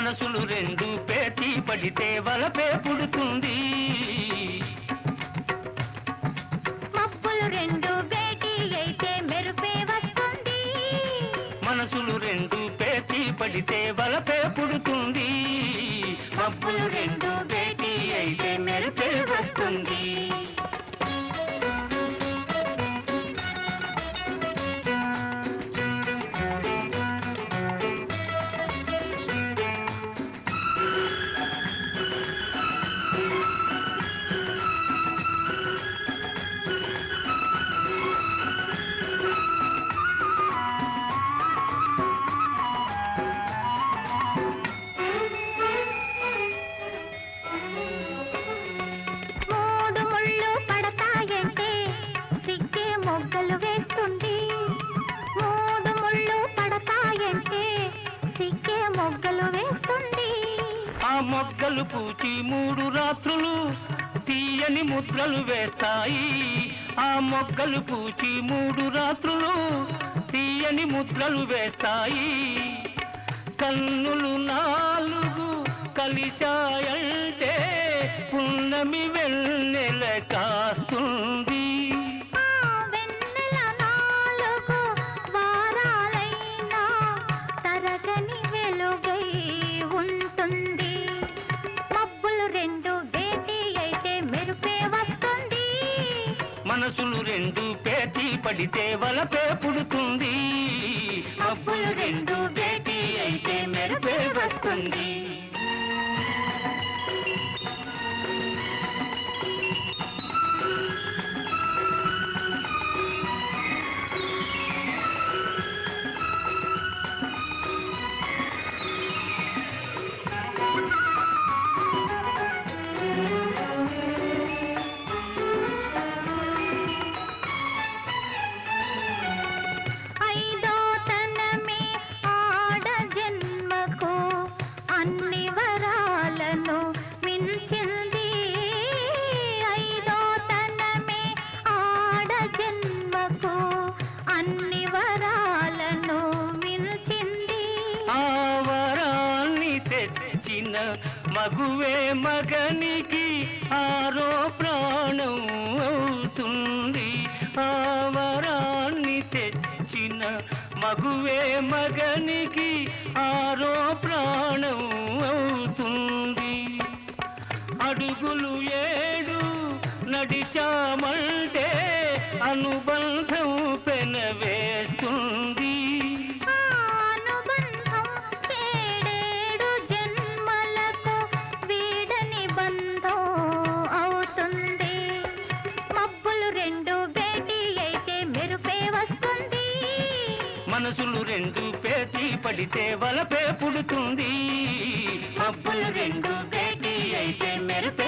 రెండు పేచి పడితే వలపే పుడుతుంది. మబ్బులు రెండు భేటీ అయితే మెరుపే వస్తుంది. మనసులు రెండు పేచి పడితే వలపే పుడుతుంది. మొగ్గలు వేస్తుంది. ఆ మొగ్గలు పూచి మూడు రాత్రులు తీయని ముద్రలు వేస్తాయి. ఆ మొగ్గలు పూచి మూడు రాత్రులు తీయని ముద్రలు వేస్తాయి. కన్నులు నాలుగు కలిశాయ రెండు పేచి పడితే వలపే పుడుతుంది. అప్పులు రెండు భేటీ అయితే మెరుపే వస్తుంది. మగువే మగనికి ఆరో ప్రాణం అవుతుంది. ఆవరాన్ని తెచ్చిన మగువే మగనికి ఆరో ప్రాణం అవుతుంది. అడుగులు ఏడు నడిచామంటే అనుబంధం పెనవే మనసులు రెండు పేటీ పడితే వలపే పుడుతుంది. అప్పులు రెండు పేటీ అయితే మెరుపు